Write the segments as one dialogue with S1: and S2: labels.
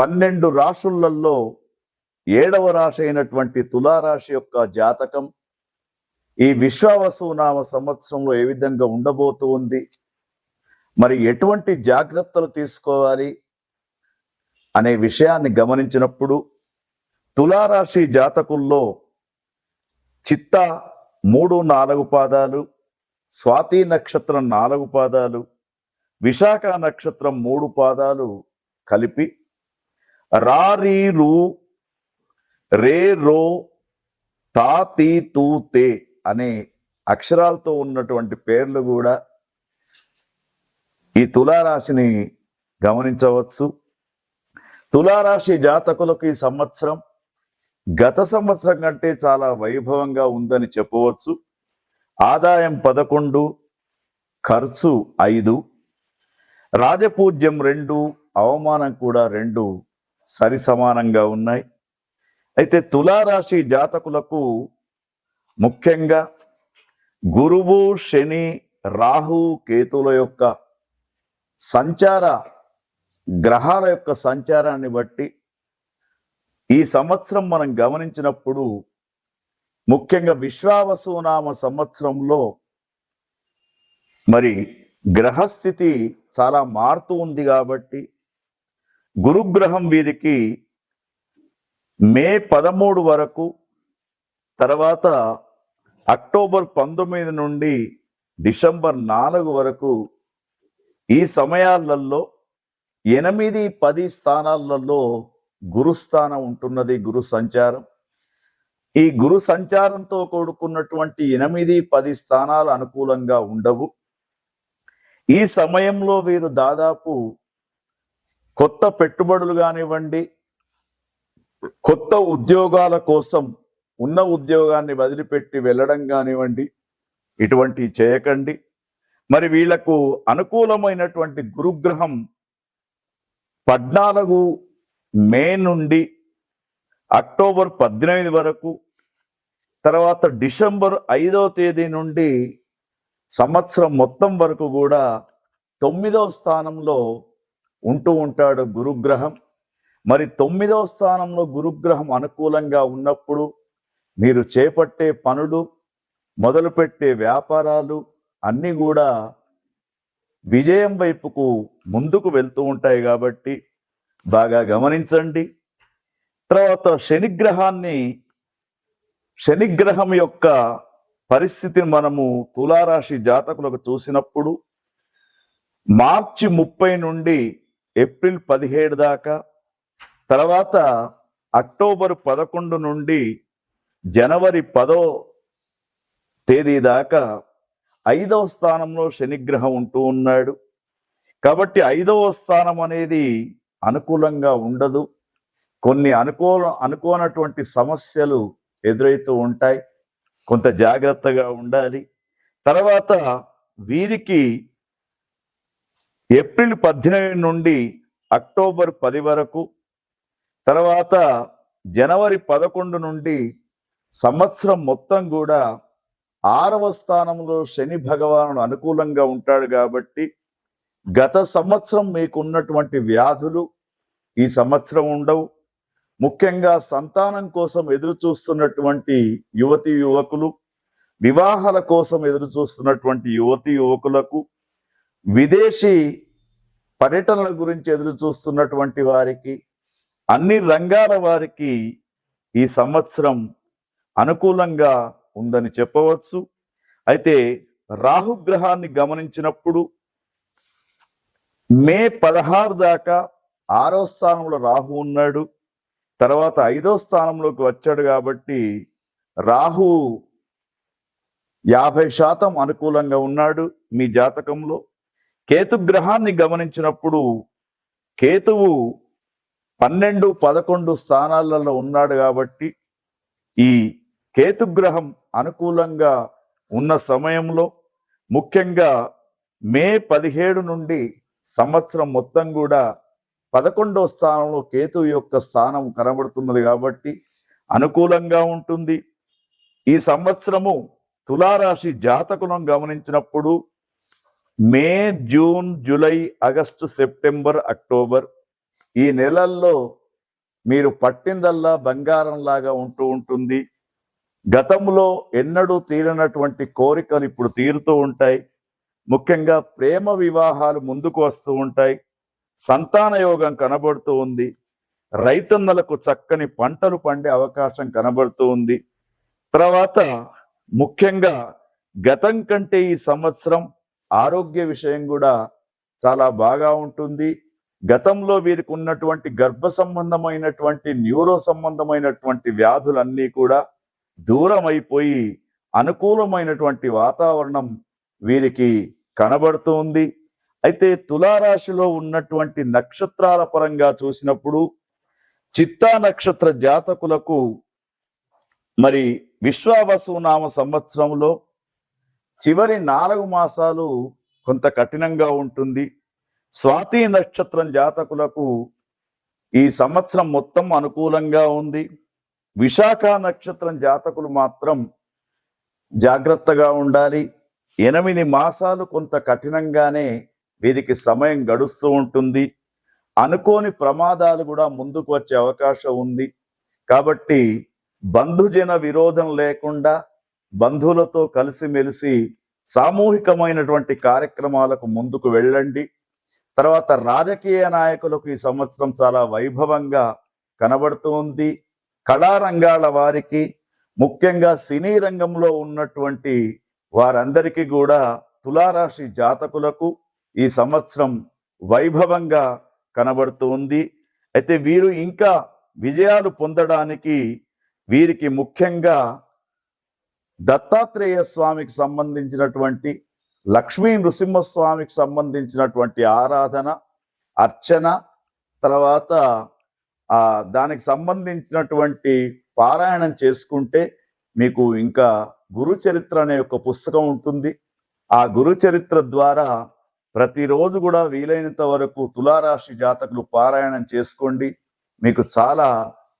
S1: పన్నెండు రాశులలో ఏడవ రాశి అయినటువంటి తులారాశి యొక్క జాతకం ఈ విశ్వావసునామ సంవత్సరంలో ఏ విధంగా ఉండబోతూ ఉంది? మరి ఎటువంటి జాగ్రత్తలు తీసుకోవాలి అనే విషయాన్ని గమనించినప్పుడు తులారాశి జాతకుల్లో చిత్త మూడు నాలుగు పాదాలు స్వాతి నక్షత్రం నాలుగు పాదాలు విశాఖ నక్షత్రం మూడు పాదాలు కలిపి రారీ రూ రే రో తా తీ తూ తే అనే అక్షరాలతో ఉన్నటువంటి పేర్లు కూడా ఈ తులారాశిని గమనించవచ్చు. తులారాశి జాతకులకు ఈ సంవత్సరం గత సంవత్సరం కంటే చాలా వైభవంగా ఉందని చెప్పవచ్చు. ఆదాయం పదకొండు ఖర్చు ఐదు రాజపూజ్యం రెండు అవమానం కూడా రెండు సరి సమానంగా ఉన్నాయి. అయితే తులారాశి జాతకులకు ముఖ్యంగా గురువు శని రాహు కేతుల యొక్క సంచార గ్రహాల యొక్క సంచారాన్ని బట్టి ఈ సంవత్సరం మనం గమనించినప్పుడు ముఖ్యంగా విశ్వావసునామ సంవత్సరంలో మరి గ్రహస్థితి చాలా మారుతూ ఉంది కాబట్టి గురుగ్రహం వీరికి మే పదమూడు వరకు తర్వాత అక్టోబర్ పంతొమ్మిది నుండి డిసెంబర్ నాలుగు వరకు ఈ సమయాలలో ఎనిమిది పది స్థానాలలో గురుస్థానం ఉంటున్నది గురు సంచారం. ఈ గురు సంచారంతో కూడుకున్నటువంటి ఎనిమిది పది స్థానాలు అనుకూలంగా ఉండవు. ఈ సమయంలో వీరు దాదాపు కొత్త పెట్టుబడులు కానివ్వండి కొత్త ఉద్యోగాల కోసం ఉన్న ఉద్యోగాన్ని వదిలిపెట్టి వెళ్ళడం కానివ్వండి ఇటువంటి చేయకండి. మరి వీళ్ళకు అనుకూలమైనటువంటి గురుగ్రహం పద్నాలుగు మే నుండి అక్టోబర్ పద్దెనిమిది వరకు తర్వాత డిసెంబర్ ఐదవ తేదీ నుండి సంవత్సరం మొత్తం వరకు కూడా తొమ్మిదవ స్థానంలో ఉంటూ ఉంటాడు గురుగ్రహం. మరి తొమ్మిదవ స్థానంలో గురుగ్రహం అనుకూలంగా ఉన్నప్పుడు మీరు చేపట్టే పనులు మొదలుపెట్టే వ్యాపారాలు అన్నీ కూడా విజయం వైపుకు ముందుకు వెళ్తూ ఉంటాయి కాబట్టి బాగా గమనించండి. తర్వాత శనిగ్రహాన్ని శనిగ్రహం యొక్క పరిస్థితిని మనము తులారాశి జాతకులకు చూసినప్పుడు మార్చి ముప్పై నుండి ఏప్రిల్ పదిహేడు దాకా. తర్వాత అక్టోబర్ పదకొండు నుండి జనవరి పదో తేదీ దాకా ఐదవ స్థానంలో శనిగ్రహం ఉంటూ ఉన్నాడు. కాబట్టి ఐదవ స్థానం అనేది అనుకూలంగా ఉండదు. కొన్ని అనుకూల అనుకోనటువంటి సమస్యలు ఎదురైతూ ఉంటాయి. కొంత జాగ్రత్తగా ఉండాలి. తర్వాత వీరికి ఏప్రిల్ పద్దెనిమిది నుండి అక్టోబర్ పది వరకు తర్వాత జనవరి పదకొండు నుండి సంవత్సరం మొత్తం కూడా ఆరవ స్థానంలో శని భగవానుడు అనుకూలంగా ఉంటాడు కాబట్టి గత సంవత్సరం మీకు ఉన్నటువంటి వ్యాధులు ఈ సంవత్సరం ఉండవు. ముఖ్యంగా సంతానం కోసం ఎదురు చూస్తున్నటువంటి యువతి యువకులు వివాహాల కోసం ఎదురు చూస్తున్నటువంటి యువతి యువకులకు విదేశీ పర్యటనల గురించి ఎదురు చూస్తున్నటువంటి వారికి అన్ని రంగాల వారికి ఈ సంవత్సరం అనుకూలంగా ఉందని చెప్పవచ్చు. అయితే రాహుగ్రహాన్ని గమనించినప్పుడు మే పదహారు దాకా ఆరో స్థానంలో రాహు ఉన్నాడు. తర్వాత ఐదో స్థానంలోకి వచ్చాడు కాబట్టి రాహు యాభై శాతం అనుకూలంగా ఉన్నాడు మీ జాతకంలో. కేతు గ్రహాన్ని గమనించినప్పుడు కేతువు పన్నెండు పదకొండు స్థానాలలో ఉన్నాడు కాబట్టి ఈ కేతుగ్రహం అనుకూలంగా ఉన్న సమయంలో ముఖ్యంగా మే పదిహేడు నుండి సంవత్సరం మొత్తం కూడా పదకొండో స్థానంలో కేతు యొక్క స్థానం కనబడుతున్నది కాబట్టి అనుకూలంగా ఉంటుంది. ఈ సంవత్సరము తులారాశి జాతకులను గమనించినప్పుడు May June July August September October ఈ నెలల్లో మీరు పట్టిందల్లా బంగారంలాగా ఉంటూ ఉంటుంది. గతంలో ఎన్నడూ తీరనటువంటి కోరికలు ఇప్పుడు తీరుతూ ఉంటాయి. ముఖ్యంగా ప్రేమ వివాహాలు ముందుకు వస్తూ ఉంటాయి. సంతాన యోగం కనబడుతూ ఉంది. రైతన్నలకు చక్కని పంటలు పండే అవకాశం కనబడుతూ ఉంది. తర్వాత ముఖ్యంగా గతం కంటే ఈ సంవత్సరం ఆరోగ్య విషయం కూడా చాలా బాగా ఉంటుంది. గతంలో వీరికి ఉన్నటువంటి గర్భ సంబంధమైనటువంటి న్యూరో సంబంధమైనటువంటి వ్యాధులన్నీ కూడా దూరం అయిపోయి అనుకూలమైనటువంటి వాతావరణం వీరికి కనబడుతూ ఉంది. అయితే తులారాశిలో ఉన్నటువంటి నక్షత్రాల పరంగా చూసినప్పుడు చిత్తా నక్షత్ర జాతకులకు మరి విశ్వావసు నామ సంవత్సరంలో చివరి నాలుగు మాసాలు కొంత కఠినంగా ఉంటుంది. స్వాతి నక్షత్రం జాతకులకు ఈ సంవత్సరం మొత్తం అనుకూలంగా ఉంది. విశాఖ నక్షత్రం జాతకులు మాత్రం జాగ్రత్తగా ఉండాలి. ఎనిమిది మాసాలు కొంత కఠినంగానే వీరికి సమయం గడుస్తూ ఉంటుంది. అనుకోని ప్రమాదాలు కూడా ముందుకు వచ్చే అవకాశం ఉంది. కాబట్టి బంధుజన విరోధం లేకుండా బంధువులతో కలిసిమెలిసి సామూహికమైనటువంటి కార్యక్రమాలకు ముందుకు వెళ్ళండి. తర్వాత రాజకీయ నాయకులకు ఈ సంవత్సరం చాలా వైభవంగా కనబడుతూ ఉంది. కళారంగాల వారికి ముఖ్యంగా సినీ రంగంలో ఉన్నటువంటి వారందరికీ కూడా తులారాశి జాతకులకు ఈ సంవత్సరం వైభవంగా కనబడుతూ ఉంది. అయితే వీరు ఇంకా విజయాలు పొందడానికి వీరికి ముఖ్యంగా దత్తాత్రేయ స్వామికి సంబంధించినటువంటి లక్ష్మీ నృసింహస్వామికి సంబంధించినటువంటి ఆరాధన అర్చన తర్వాత దానికి సంబంధించినటువంటి పారాయణం చేసుకుంటే మీకు ఇంకా గురు చరిత్ర అనే ఒక పుస్తకం ఉంటుంది. ఆ గురు చరిత్ర ద్వారా ప్రతిరోజు కూడా వీలైనంత వరకు తులారాశి జాతకులు పారాయణం చేసుకోండి. మీకు చాలా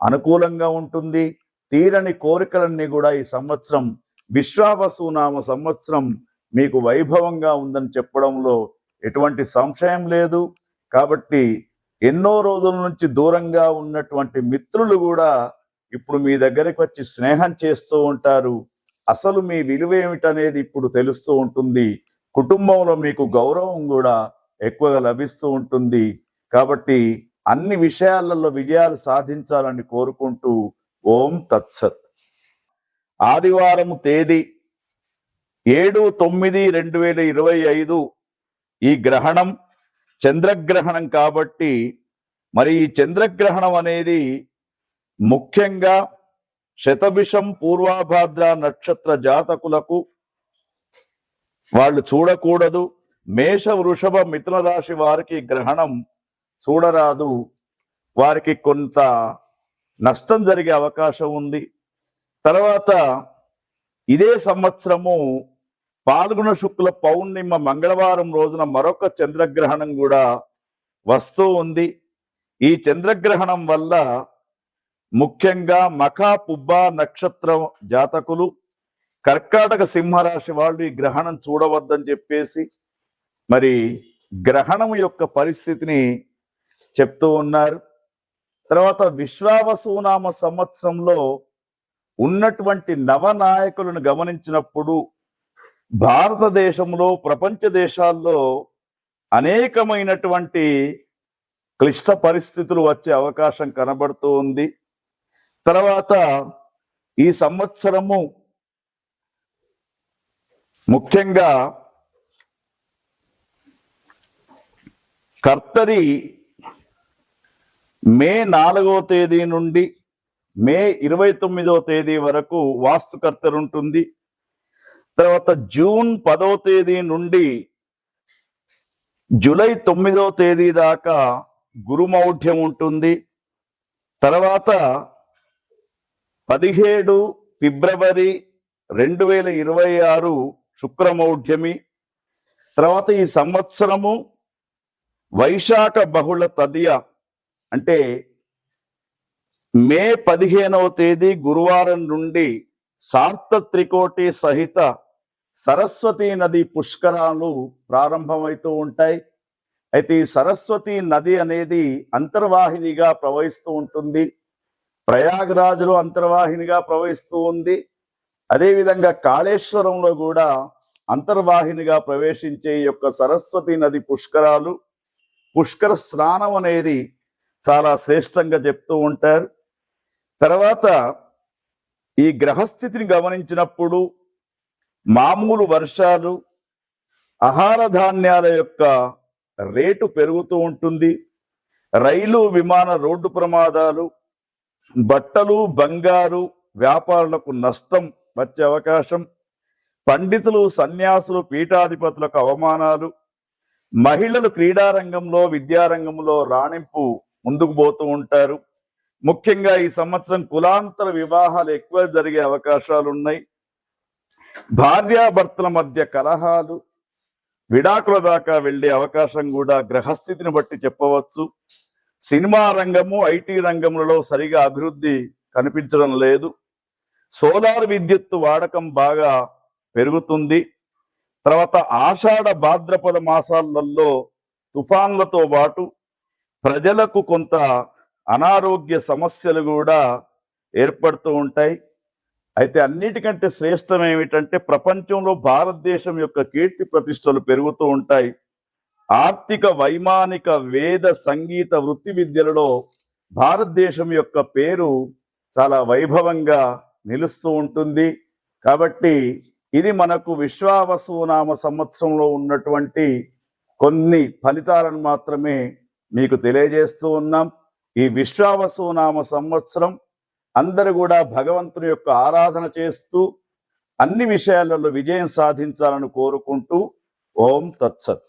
S1: అనుకూలంగా ఉంటుంది. తీరని కోరికలన్నీ కూడా ఈ సంవత్సరం విశ్వావసునామ సంవత్సరం మీకు వైభవంగా ఉందని చెప్పడంలో ఎటువంటి సంశయం లేదు. కాబట్టి ఎన్నో రోజుల నుంచి దూరంగా ఉన్నటువంటి మిత్రులు కూడా ఇప్పుడు మీ దగ్గరికి వచ్చి స్నేహం చేస్తూ ఉంటారు. అసలు మీ విలువ ఏమిటనేది ఇప్పుడు తెలుస్తూ ఉంటుంది. కుటుంబంలో మీకు గౌరవం కూడా ఎక్కువగా లభిస్తూ ఉంటుంది. కాబట్టి అన్ని విషయాలలో విజయాలు సాధించాలని కోరుకుంటూ ఓం తత్సత్. ఆదివారం తేదీ ఏడు తొమ్మిది రెండు వేల ఇరవై ఐదు ఈ గ్రహణం చంద్రగ్రహణం కాబట్టి మరి ఈ చంద్రగ్రహణం అనేది ముఖ్యంగా శతభిషం పూర్వాభాద్ర నక్షత్ర జాతకులకు వాళ్ళు చూడకూడదు. మేష వృషభ మిథున రాశి వారికి గ్రహణం చూడరాదు. వారికి కొంత నష్టం జరిగే అవకాశం ఉంది. తర్వాత ఇదే సంవత్సరము పాల్గొన శుక్ల పౌర్ణిమ మంగళవారం రోజున మరొక చంద్రగ్రహణం కూడా వస్తూ ఉంది. ఈ చంద్రగ్రహణం వల్ల ముఖ్యంగా మఖా పుబ్బా నక్షత్రం జాతకులు కర్కాటక సింహరాశి వాళ్ళు ఈ గ్రహణం చూడవద్దని చెప్పేసి మరి గ్రహణం యొక్క పరిస్థితిని చెప్తూ ఉన్నారు. తర్వాత విశ్వావసునామ సంవత్సరంలో ఉన్నటువంటి నవనాయకులను గమనించినప్పుడు భారతదేశంలో ప్రపంచ దేశాల్లో అనేకమైనటువంటి క్లిష్ట పరిస్థితులు వచ్చే అవకాశం కనబడుతూ ఉంది. తర్వాత ఈ సంవత్సరము ముఖ్యంగా కర్తరి మే నాలుగవ తేదీ నుండి మే ఇరవై తొమ్మిదవ తేదీ వరకు వాస్తుకర్తలు ఉంటుంది తర్వాత జూన్ పదవ తేదీ నుండి జూలై తొమ్మిదవ తేదీ దాకా గురుమౌఢ్యం ఉంటుంది తర్వాత పదిహేడు ఫిబ్రవరి రెండు వేల ఇరవై ఆరు శుక్రమౌఢ్యమి. తర్వాత ఈ సంవత్సరము వైశాఖ బహుళ తదియ అంటే మే పదిహేనవ తేదీ గురువారం నుండి సార్త త్రికోటి సహిత సరస్వతి నది పుష్కరాలు ప్రారంభమవుతూ ఉంటాయి. అయితే ఈ సరస్వతి నది అనేది అంతర్వాహినిగా ప్రవహిస్తూ ఉంటుంది. ప్రయాగరాజులో అంతర్వాహినిగా ప్రవహిస్తూ ఉంది. అదేవిధంగా కాళేశ్వరంలో కూడా అంతర్వాహినిగా ప్రవేశించే యొక్క సరస్వతి నది పుష్కరాలు పుష్కర స్నానం అనేది చాలా శ్రేష్టంగా చెప్తూ ఉంటారు. తర్వాత ఈ గ్రహస్థితిని గమనించినప్పుడు మామూలు వర్షాలు ఆహార ధాన్యాల యొక్క రేటు పెరుగుతూ ఉంటుంది. రైలు విమాన రోడ్డు ప్రమాదాలు బట్టలు బంగారు వ్యాపారులకు నష్టం వచ్చే అవకాశం పండితులు సన్యాసులు పీఠాధిపతులకు అవమానాలు మహిళలు క్రీడారంగంలో విద్యారంగంలో రాణింపు ముందుకు పోతూ ఉంటారు. ముఖ్యంగా ఈ సంవత్సరం కులాంతర వివాహాలు ఎక్కువ జరిగే అవకాశాలు ఉన్నాయి భార్యాభర్తల మధ్య కలహాలు విడాకుల దాకా వెళ్ళే అవకాశం కూడా గ్రహస్థితిని బట్టి చెప్పవచ్చు. సినిమా రంగము ఐటీ రంగములలో సరిగా అభివృద్ధి కనిపించడం లేదు. సోలార్ విద్యుత్తు వాడకం బాగా పెరుగుతుంది. తర్వాత ఆషాఢ భాద్రపద మాసాలలో తుఫాన్లతో పాటు ప్రజలకు కొంత అనారోగ్య సమస్యలు కూడా ఏర్పడుతూ ఉంటాయి. అయితే అన్నిటికంటే శ్రేష్టం ఏమిటంటే ప్రపంచంలో భారతదేశం యొక్క కీర్తి ప్రతిష్టలు పెరుగుతూ ఉంటాయి. ఆర్థిక వైమానిక వేద సంగీత వృత్తి విద్యలలో భారతదేశం యొక్క పేరు చాలా వైభవంగా నిలుస్తూ ఉంటుంది. కాబట్టి ఇది మనకు విశ్వావసునామ సంవత్సరంలో ఉన్నటువంటి కొన్ని ఫలితాలను మాత్రమే మీకు తెలియజేస్తూ ఉన్నాం. ఈ విశ్వావసునామ సంవత్సరం అందరూ కూడా భగవంతుని యొక్క ఆరాధన చేస్తూ అన్ని విషయాలలో విజయం సాధించాలని కోరుకుంటూ ఓం తత్సత్.